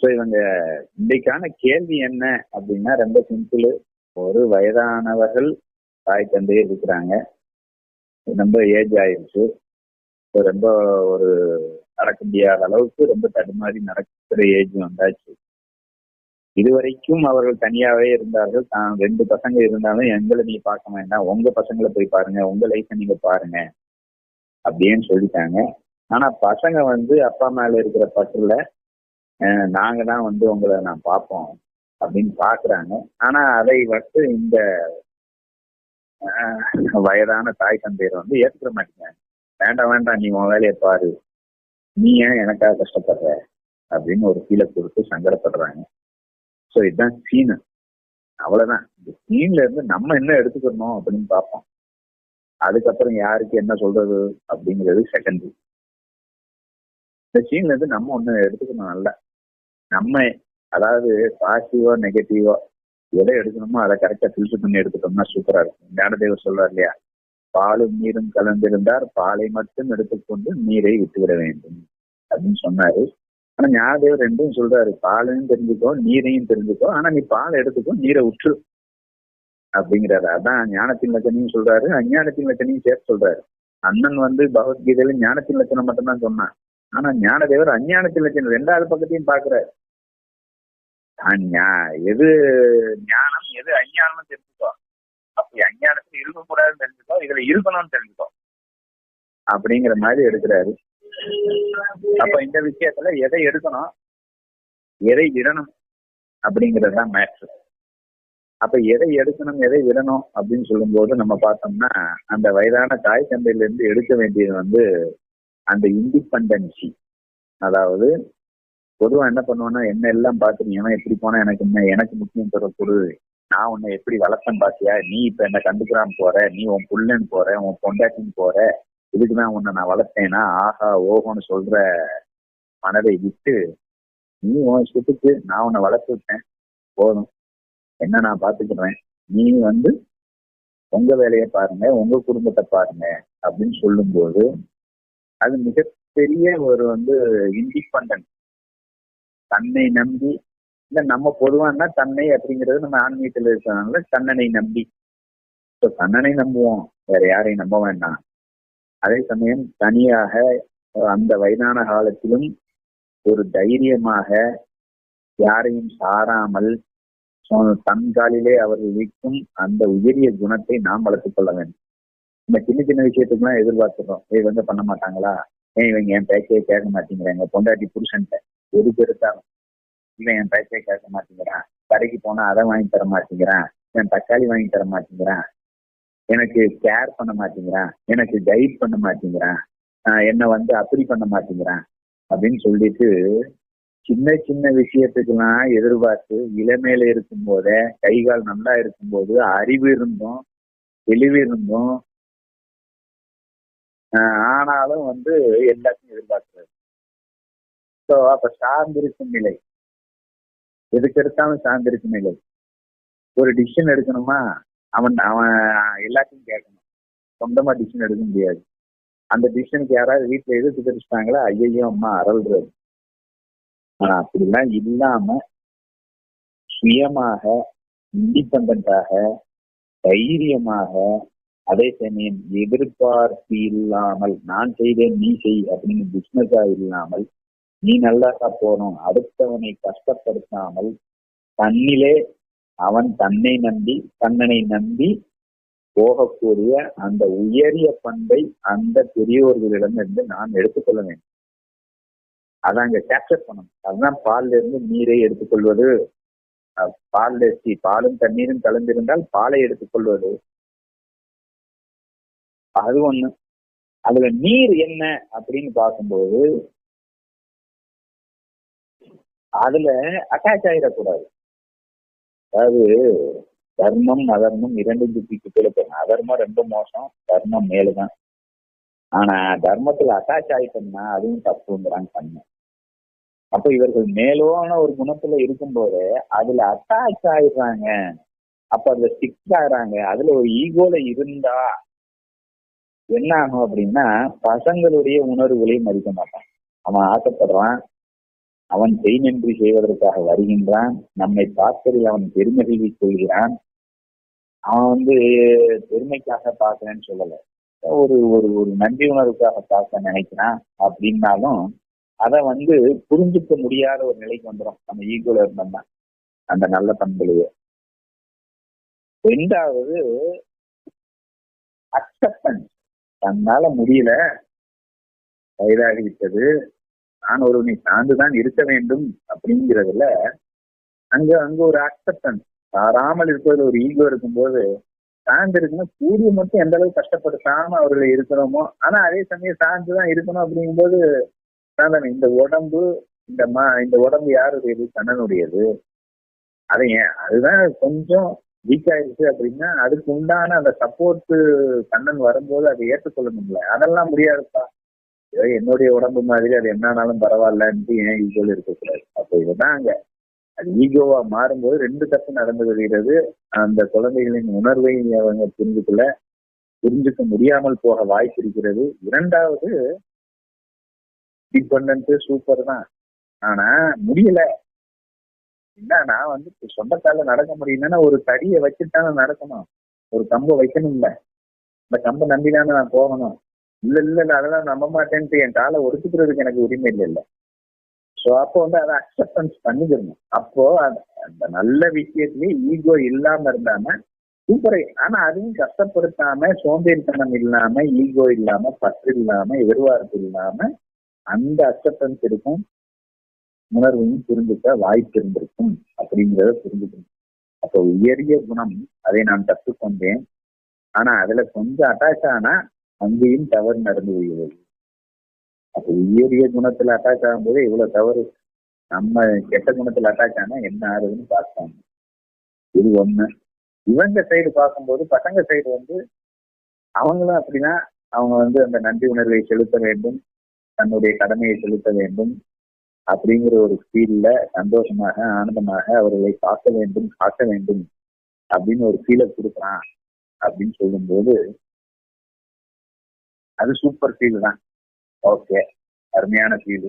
So இவங்க இன்றைக்கான கேள்வி என்ன அப்படின்னா ரொம்ப சிம்பிள் ஒரு வயதானவர்கள் தாய் தந்தையே இருக்கிறாங்க. ரொம்ப ஏஜ் ஆயிடுச்சு. ரொம்ப ஒரு நடக்க முடியாத அளவுக்கு ரொம்ப தடுமாறி நடக்கிற ஏஜ் வந்தாச்சு. இதுவரைக்கும் அவர்கள் தனியாவே இருந்தார்கள். தான் ரெண்டு பசங்க இருந்தாலும் எங்களை நீ பார்க்க வேண்டாம். உங்க பசங்களை போய் பாருங்க. உங்க லைஃபை நீங்க பாருங்க. அப்படின்னு சொல்லிட்டாங்க. ஆனா பசங்க வந்து அப்பா மேல இருக்கிற பற்றுல நாங்க தான் வந்து உங்களை நான் பார்ப்போம் அப்படின்னு பாக்குறாங்க ஆனா அதை வந்து இந்த வயதான தாய் தந்தையர் வந்து ஏற்றுக்க மாட்டேங்க. வேண்டாம் வேண்டாம் நீ உன் வேலையை பாரு. நீ ஏன் எனக்காக கஷ்டப்படுற? அப்படின்னு ஒரு ஃபீலை கொடுத்து சங்கடப்படுறாங்க. ஸோ இதுதான் சீனு அவ்வளவுதான். இந்த சீன்ல இருந்து நம்ம என்ன எடுத்துக்கணும் அப்படின்னு பார்ப்போம். அதுக்கப்புறம் யாருக்கு என்ன சொல்றது அப்படிங்கிறது செகண்டரி இந்த சீன்ல இருந்து நம்ம ஒண்ணு எடுத்துக்கணும் நல்லா. நம்ம அதாவது பாசிட்டிவோ நெகட்டிவோ எதை எடுக்கணுமோ அதை கரெக்டா ஃபில்டர் பண்ணி எடுத்துட்டோம்னா சூப்பரா இருக்கும். ஞானதேவர் சொல்றார் இல்லையா? பாலும் நீரும் கலந்திருந்தார் பாலை மட்டும் எடுத்துக்கொண்டு நீரை விட்டுவிட வேண்டும் அப்படின்னு சொன்னாரு. ஆனா ஞானதேவர் ரெண்டும் சொல்றாரு பாலையும் தெரிஞ்சுக்கோ நீரையும் தெரிஞ்சுக்கோ ஆனா நீ பால் எடுத்துக்கோ நீரை உற்று அப்படிங்கிறாரு. அதான் ஞானத்தின் லட்சணையும் சொல்றாரு அஞ்ஞானத்தின் லட்சணையும் சேர்த்து சொல்றாரு. அண்ணன் வந்து பகவத்கீதையில ஞானத்தின் லட்சணம் மட்டும்தான் சொன்னான். ஆனா ஞானதேவர் அஞ்ஞானத்தின் லட்சணம் ரெண்டாவது பக்கத்தையும் பாக்குறாரு எது ஞானம் எது அஞ்ஞானம் தெரிஞ்சுக்கோ. அப்படி அஞ்ஞானத்துல இருக்கக்கூடாதுன்னு தெரிஞ்சுக்கோ இதுல இருக்கணும்னு தெரிஞ்சுக்கோ. அப்படிங்கிற மாதிரி எடுக்கிறாரு. அப்ப இந்த விஷயத்துல எதை எடுக்கணும் எதை விடணும் அப்படிங்கறதுதான் மேட்ரு அப்ப எதை எடுக்கணும் எதை விடணும் அப்படின்னு சொல்லும் போது நம்ம பார்த்தோம்னா அந்த வயதான தாய் தந்தையில இருந்து எடுக்க வேண்டியது வந்து அந்த இண்டிபெண்டன்சி அதாவது பொதுவா என்ன பண்ணுவேன்னா என்ன எல்லாம் பார்த்து நீ எப்படி போனா எனக்கு என்ன எனக்கு முக்கியம் தர கொடு நான் உன்னை எப்படி வளர்த்தேன் பாத்தியா? நீ இப்ப என்ன கண்டுக்கிறான் போற? நீ உன் புள்ளன்னு போற? உன் பொண்டாட்டின்னு போற? இதுக்குதான் உன்னை நான் வளர்த்தேனா? ஆஹா ஓஹோன்னு சொல்ற மனதை விட்டு நீ உன் இஷ்டத்துக்கு நான் உன்னை வளர்த்து விட்டேன். போதும். என்ன நான் பாத்துக்கிறேன் நீ வந்து உங்க வேலையை பாருங்க உங்க குடும்பத்தை பாருங்க அப்படின்னு சொல்லும்போது அது மிகப்பெரிய ஒரு வந்து இண்டிபெண்டன்ஸ் தன்னை நம்பி இல்ல நம்ம பொதுவானா தன்னை அப்படிங்கிறது நம்ம ஆன்மீகத்துல இருக்கிறதுனால தன்னனை நம்பி. ஸோ தன்னனை நம்புவோம். வேற யாரையும் நம்ப வேண்டாம். அதே சமயம் தனியாக அந்த வயதான காலத்திலும் ஒரு தைரியமாக யாரையும் சாராமல் சொ- தன் காலிலே அவர்கள் வைக்கும் அந்த உயரிய குணத்தை நாம் வளர்த்துக் கொள்ள வேண்டும். இந்த சின்ன சின்ன விஷயத்துக்குலாம் எதிர்பார்த்துறோம் ஏய் இவங்க பண்ண மாட்டாங்களா? ஏன் இவங்க என் பேச்சையே கேட்க மாட்டேங்கிறாங்க. பொண்டாட்டி புருஷன்ட்ட. எது பெருத்தாலும் இவன் என் பேச்சையே கேட்க மாட்டேங்கிறான். கடைக்கு போனா அதை வாங்கி தர மாட்டேங்கிறான். என் தக்காளி வாங்கி தர மாட்டேங்கிறான். எனக்கு கேர் பண்ண மாட்டேங்கிறான். எனக்கு கைட் பண்ண மாட்டேங்கிறான். என்னை வந்து அப்படி பண்ண மாட்டேங்கிறான். அப்படின்னு சொல்லிட்டு சின்ன சின்ன விஷயத்துக்கெல்லாம் எதிர்பார்த்து இளமையில இருக்கும் போதே கை கால் நல்லா இருக்கும்போது அறிவு இருந்தும் தெளிவு இருந்தும் ஆனாலும் வந்து எல்லாத்தையும் எதிர்பார்க்கிறது ஸோ அப்ப சார்ந்திருக்கும் நிலை. எதுக்கு எடுத்தாலும் சார்ந்திருக்கும் நிலை. ஒரு டிசிஷன் எடுக்கணுமா? அவன் அவன் எல்லாத்தையும் கேட்கணும். சொந்தமா டிசிஷன் எடுக்க முடியாது. அந்த டிசிஷனுக்கு யாராவது வீட்டுல எதிர்த்து தெரிச்சிட்டாங்களா ஐயையோ அம்மா அரல்றது. ஆனா அப்படிலாம் இல்லாம சுயமாக இண்டிபெண்டாக தைரியமாக அதே சமயம் எதிர்பார்ப்பு இல்லாமல் நான் செய்தேன் நீ செய் அப்படின்னு பிசினஸா இல்லாமல் நீ நல்லா போகணும். அடுத்தவனை கஷ்டப்படுத்தாமல் தன்னிலே அவன் தன்னை நம்பி தன்னனை நம்பி போகக்கூடிய அந்த உயரிய பண்பை அந்த பெரியோர்களிடமிருந்து நாம் எடுத்துக்கொள்ள வேண்டும். அதை அங்க கேப்சர் பண்ணணும். அதுதான் பால்ல இருந்து நீரை எடுத்துக்கொள்வது. பால் பாலும் தண்ணீரும் கலந்திருந்தால் பாலை எடுத்துக்கொள்வது. அது ஒண்ணு. அதுல நீர் என்ன அப்படின்னு பார்க்கும்போது அதுல அட்டாச் ஆயிடக்கூடாது. அதாவது தர்மம் அதர்மம் இரண்டும் துப்பிக்கு போயிடும். அதர்மம் ரொம்ப மோசம் தர்மம் மேலுதான். ஆனா தர்மத்துல அட்டாச் ஆயிட்டோம்னா அதுவும் தப்புங்கிறாங்க பண்ண அப்ப இவர்கள் மேலோன ஒரு குணத்துல இருக்கும்போது அதுல அட்டாச் ஆயிடுறாங்க. அப்ப அதுல ஸ்டிக் ஆகுறாங்க. அதுல ஒரு ஈகோல இருந்தா என்ன ஆகும் அப்படின்னா பசங்களுடைய உணர்வுகளையும் மதிக்க மாட்டான். அவன் ஆசைப்படுறான். அவன் செய்நன்றி செய்வதற்காக வருகின்றான். நம்மை பார்த்ததில் அவன் பெருமகிழ்வி கொள்கிறான். அவன் வந்து பெருமைக்காக பார்க்கிறேன்னு சொல்லல. ஒரு ஒரு ஒரு நன்றி உணர்வுக்காக பார்க்க நினைக்கிறான் அப்படின்னாலும் அதை வந்து புரிஞ்சுக்க முடியாத ஒரு நிலைக்கு வந்துடும் நம்ம ஈகோல இருந்தோம்னா அந்த நல்ல பண்புலையே. ரெண்டாவது அக்செப்டன்ஸ் தன்னால முடியல. வயதாகி விட்டது நான் ஒருவனை சார்ந்துதான் இருக்க வேண்டும் அப்படிங்கிறதுல அங்க அங்க ஒரு அக்செப்டன்ஸ் சாராமல் இருப்பதில் ஒரு ஈகோ இருக்கும்போது சார்ந்து இருக்குன்னா கூடிய மட்டும் எந்த அளவுக்கு கஷ்டப்படுத்தாம அவர்களை இருக்கிறோமோ ஆனா அதே சமயம் சார்ந்துதான் இருக்கணும் அப்படிங்கும்போது சாதாரண இந்த உடம்பு இந்த மா இந்த உடம்பு யாருடையது? கண்ணனுடையது. அதை ஏன்? அதுதான் கொஞ்சம் வீக் ஆயிடுச்சு அப்படின்னா அதுக்கு உண்டான அந்த சப்போர்ட் கண்ணன் வரும்போது அதை ஏற்றுக்கொள்ளணும்ல. அதெல்லாம் முடியாதுப்பா. ஏதோ என்னுடைய உடம்பு மாதிரி அது என்னானாலும் பரவாயில்லன்ட்டு ஏன் ஈகோல இருக்கக்கூடாது? அப்போ இதுதான் அங்க அது ஈகோவா மாறும்போது ரெண்டு தப்பு நடந்து வருகிறது. அந்த குழந்தைகளின் உணர்வை அவங்க புரிஞ்சுக்கல. புரிஞ்சுக்க முடியாமல் போக வாய்ப்பு இருக்கிறது. இரண்டாவது டிபெண்ட் சூப்பர் தான். ஆனா முடியல. என்ன நான் வந்து சொந்தக்கால நடக்க முடியும்னா ஒரு தடியை வச்சுட்டானே நடக்கணும். ஒரு கம்பை வைக்கணும்ல. இந்த கம்பை நம்பிதானே நான் போகணும். இல்ல இல்ல இல்ல அதெல்லாம் நம்ப மாட்டேன்ட்டு என் காலை ஒடுத்துக்கிறதுக்கு எனக்கு உரிமை இல்லை இல்ல ஸோ அப்போ வந்து அதை அக்செப்டன்ஸ் பண்ணிக்கணும். அப்போ அந்த நல்ல விஷயத்துலயே ஈகோ இல்லாம இருந்தாம சூப்பரை ஆனா அதையும் கஷ்டப்படுத்தாம சோம்பேறித்தனம் இல்லாம ஈகோ இல்லாம பற்று இல்லாம எதிர்பார்ப்பு இல்லாம அந்த அக்செப்டன்ஸ் இருக்கும் உணர்வையும் புரிஞ்சுக்க வாய்ப்பு இருந்திருக்கும் அப்படிங்கிறத புரிஞ்சுக்கணும். அப்போ உயரிய குணம் அதை நான் கற்றுக்கொண்டேன். ஆனா அதுல கொஞ்சம் அட்டாச் ஆனா அங்கேயும் தவறு நடந்து விடுகிறது அப்போ உயரிய குணத்துல அட்டாச் ஆகும்போது இவ்வளவு தவறு. நம்ம கெட்ட குணத்துல அட்டாச் ஆனா என்ன ஆகுதுன்னு பார்த்தாங்க இது ஒண்ணு. இவங்க சைடு பார்க்கும்போது பசங்க சைடு வந்து அவங்களும் அப்படின்னா அவங்க வந்து அந்த நன்றி உணர்வை செலுத்த வேண்டும். தன்னுடைய கடமையை செலுத்த வேண்டும். அப்படிங்கிற ஒரு ஃபீல்ல சந்தோஷமாக ஆனந்தமாக அவர்களை காக்க வேண்டும் காக்க வேண்டும் அப்படின்னு ஒரு ஃபீலை கொடுக்குறான் அப்படின்னு சொல்லும்போது அது சூப்பர் ஃபீல் தான். ஓகே அருமையான ஃபீல்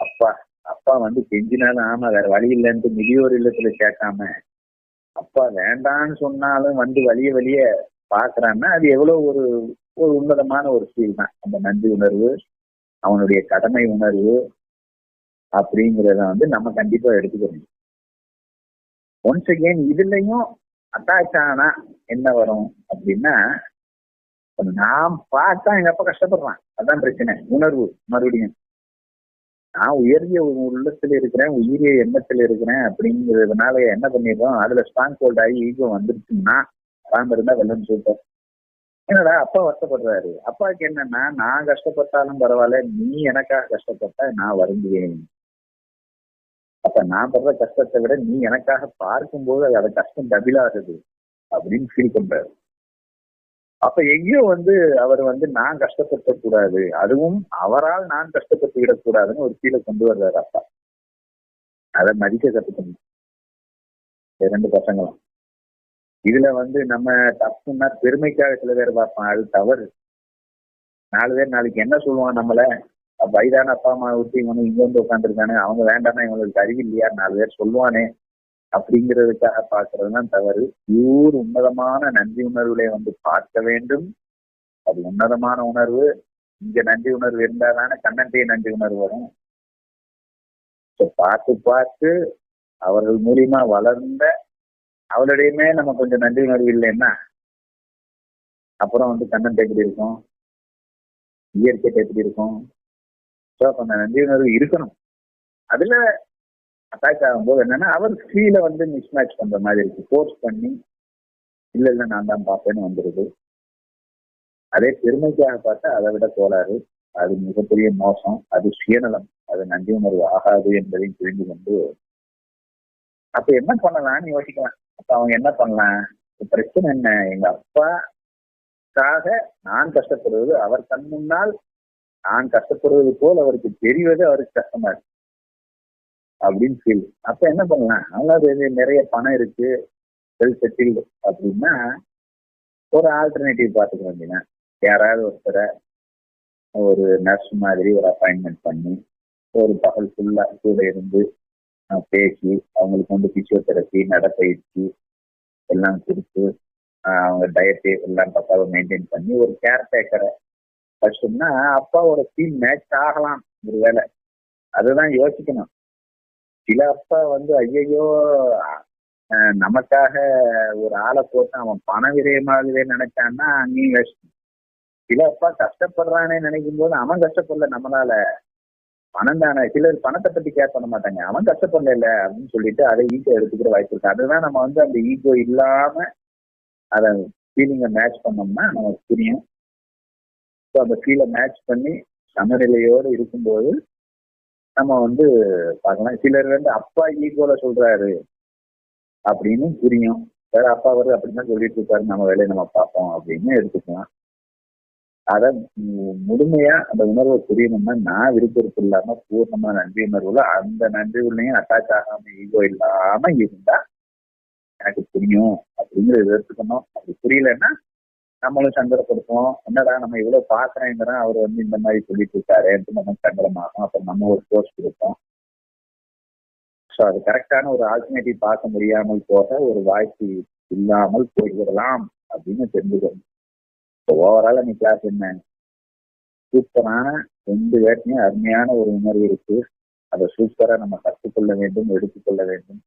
அப்பா அப்பா வந்து கெஞ்சினாலும் ஆமா வேற வழி இல்லைன்ட்டு முதியோர் இல்லத்துல கேட்காம அப்பா வேண்டான்னு சொன்னாலும் வந்து வழிய வழிய பாக்குறான்னா அது எவ்வளவு ஒரு ஒரு உன்னதமான ஒரு ஃபீல் தான். அந்த நன்றி உணர்வு அவனுடைய கடமை உணர்வு அப்படிங்கிறத வந்து நம்ம கண்டிப்பா எடுத்துக்கணும். ஒன்ஸ் அகெயின் இதுலயும் அட்டாச் ஆனா என்ன வரும் அப்படின்னா நான் பார்த்தா எங்க அப்பா கஷ்டப்படுறான். அதான் பிரச்சனை. உணர்வு மறுபடியும். நான் உயர்ந்த உள்ளத்துல இருக்கிறேன் உயிரிய எண்ணத்துல இருக்கிறேன் அப்படிங்கிறதுனால என்ன பண்ணிடுறோம்? அதுல ஸ்ட்ராங் ஹோல்ட் ஆகி ஈகோ வந்துருச்சுன்னா வராம இருந்தா வெள்ளம் சூப்பர் என்னடா அப்பா வருத்தப்படுறாரு. அப்பாவுக்கு என்னன்னா நான் கஷ்டப்பட்டாலும் பரவாயில்ல நீ எனக்காக கஷ்டப்பட்டா நான் வருந்துவேன். அப்ப நான் படுற கஷ்டத்தை விட நீ எனக்காக பார்க்கும்போது அது அதை கஷ்டம் டபிள் ஆகுது அப்படின்னு ஃபீல் பண்றாரு. அப்ப எங்கேயோ வந்து அவர் வந்து நான் கஷ்டப்படுத்த கூடாது அதுவும் அவரால் நான் கஷ்டப்பட்டு விடக்கூடாதுன்னு ஒரு ஃபீலை கொண்டு வர்றாரு அப்பா. அதை மதிக்க கத்துக்கணும். ரெண்டு பசங்களும் இதுல வந்து நம்ம தப்புன்னா பெருமைக்காக சில பேர் பார்ப்பான். அது தவறு. நாலு பேர் நாளைக்கு என்ன சொல்லுவான் நம்மள? வயதான அப்பா அம்மா விட்டு இவனு இங்க வந்து உட்காந்துருக்கானே அவங்க வேண்டாம்னா இவங்களுக்கு அறிவு இல்லையா? நாலு பேர் சொல்லுவானே. அப்படிங்கிறதுக்காக பாக்குறதுதான் தவறு. பியூர் உன்னதமான நன்றி உணர்வுகளை வந்து பார்க்க வேண்டும். அது உன்னதமான உணர்வு. இங்க நன்றி உணர்வு இருந்தாதானே கண்ணன்டைய நன்றி உணர்வு வரும். பார்த்து பார்த்து அவர்கள் மூலியமா வளர்ந்த அவளுடையமே நம்ம கொஞ்சம் நன்றி உணர்வு இல்லைன்னா அப்புறம் வந்து கண்ணன் எப்படி இருக்கும்? இயற்கை எப்படி இருக்கும்? ஸோ அப்போ அந்த நன்றி உணர்வு இருக்கணும். அதுல அட்டாக் ஆகும்போது என்னன்னா அவர் ஸ்ரீல வந்து மிஸ் மேட்ச் பண்ற மாதிரி இருக்கு. ஃபோர்ஸ் பண்ணி இல்ல இல்ல நான் தான் பார்ப்பேன்னு வந்துருது. அதே பெருமைக்காக பார்த்தா அதை விட கோளாறு. அது மிகப்பெரிய மோசம். அது சுயநலம். அது நன்றி உணர்வு ஆகாது என்பதையும் புரிந்து கொண்டு அப்ப என்ன பண்ணலாம்னு யோசிக்கலாம். அப்ப அவங்க என்ன பண்ணலாம்? பிரச்சனை என்ன? எங்க அப்பாக்காக நான் கஷ்டப்படுவது அவர் கண் முன்னால் நான் கஷ்டப்படுவது போல் அவருக்கு தெரிவது அவருக்கு கஷ்டமா இருக்கு. அப்படின்னு ஃபீல் அப்ப என்ன பண்ணலாம்? அதாவது நிறைய பணம் இருக்கு. வெல் செட்டில்டு அப்படின்னா ஒரு ஆல்டர்னேட்டிவ் பார்த்துக்க வேண்டியதான் யாராவது ஒருத்தரை ஒரு நர்ஸ் மாதிரி ஒரு அப்பாயின்மெண்ட் பண்ணி ஒரு பகல் ஃபுல்லா கூட இருந்து பேசி அவங்களுக்கு வந்து பிசியோதெரப்பி நடப்பயிற்சி எல்லாம் கொடுத்து அவங்க டயட்டு எல்லாம் பக்காவை மெயின்டைன் பண்ணி ஒரு கேர்டேக்கரை கஷ்டம்னா அப்பாவோட டீம் மேட்ச் ஆகலாம் ஒரு வேலை அதுதான் யோசிக்கணும். சில அப்பா வந்து ஐயையோ நமக்காக ஒரு ஆளை போட்டு அவன் பண விரயமாகவே நினைச்சான்னா நீ யோசிக்கணும். சில அப்பா கஷ்டப்படுறானே நினைக்கும் போது அவன் கஷ்டப்படல நம்மளால. பணம் தானே. சிலர் பணத்தை பத்தி கேர் பண்ண மாட்டாங்க. அவன் கஷ்டப்படல இல்ல அப்படின்னு சொல்லிட்டு அதை ஈகோ எடுத்துக்கிற வாய்ப்பு இருக்கு. அதுதான் நம்ம வந்து அந்த ஈகோ இல்லாம அதை ஃபீலிங்கை மேட்ச் பண்ணோம்னா நமக்கு புரியும். ஸோ அந்த ஃபீலை மேட்ச் பண்ணி சமநிலையோடு இருக்கும்போது நம்ம வந்து பார்க்கலாம். சிலர் வந்து அப்பா ஈகோல சொல்றாரு அப்படின்னு புரியும். வேற அப்பா வருது அப்படின்னு சொல்லிட்டு இருப்பாரு நம்ம வேலையை நம்ம பார்ப்போம் அப்படின்னு எடுத்துக்கலாம். அதை மு- முழுமையா அந்த உணர்வை புரியணும்னா நான் விருப்பம் இல்லாம பூர்ணமா நன்றி உணர்வுல அந்த நன்றி உள்ளையும் அட்டாச் ஆகாம ஈகோ இல்லாம இருந்தா எனக்கு புரியும் அப்படிங்கிறத எடுத்துக்கணும் அப்படி புரியலன்னா நம்மளும் சங்கடப்படுத்துவோம் என்னடா நம்ம இவ்வளவு பாக்குறேங்கிற அவர் வந்து இந்த மாதிரி சொல்லிட்டு இருக்காரு நம்ம சங்கடமாகும் அப்புறம் நம்ம ஒரு போஸ்ட் கொடுப்போம். ஸோ அது கரெக்டான ஒரு ஆல்டர்னேட்டிவ் பார்க்க முடியாமல் போக ஒரு வாய்ப்பு இல்லாமல் போய்விடலாம் அப்படின்னு தெரிஞ்சுக்கணும். ஓவரால் நீ கிளாஸ் என்ன? சூப்பரான ரெண்டு பேர்த்தையும் அருமையான ஒரு உணர்வு இருக்கு. அதை சூப்பரா நம்ம கற்றுக்கொள்ள வேண்டும் எடுத்துக்கொள்ள வேண்டும்.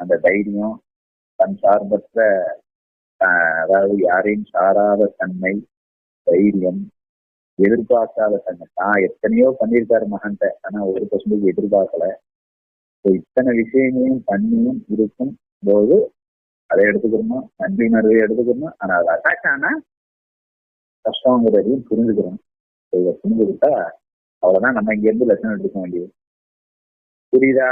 அந்த தைரியம் தன் சார்பற்ற அதாவது யாரையும் சாராத தன்மை தைரியம் எதிர்பார்க்காத தன்மை. தான் எத்தனையோ பண்ணியிருக்காரு மகன்கிட்ட. ஆனா ஒரு பர்சன்டேஜ் எதிர்பார்க்கல. இத்தனை விஷயங்களையும் பண்ணியும் இருக்கும் போது அதை எடுத்துக்கிறோமா நன்றி உணர்வை எடுத்துக்கணும்? ஆனா அது அட்டாக் ஆனா கஷ்டங்கிறதையும் புரிஞ்சுக்கிறோம் இதை புரிஞ்சுக்கிட்டா அவ்வளவுதான். நம்ம இங்க இருந்து லட்சணம் வேண்டியது. புரியுதா?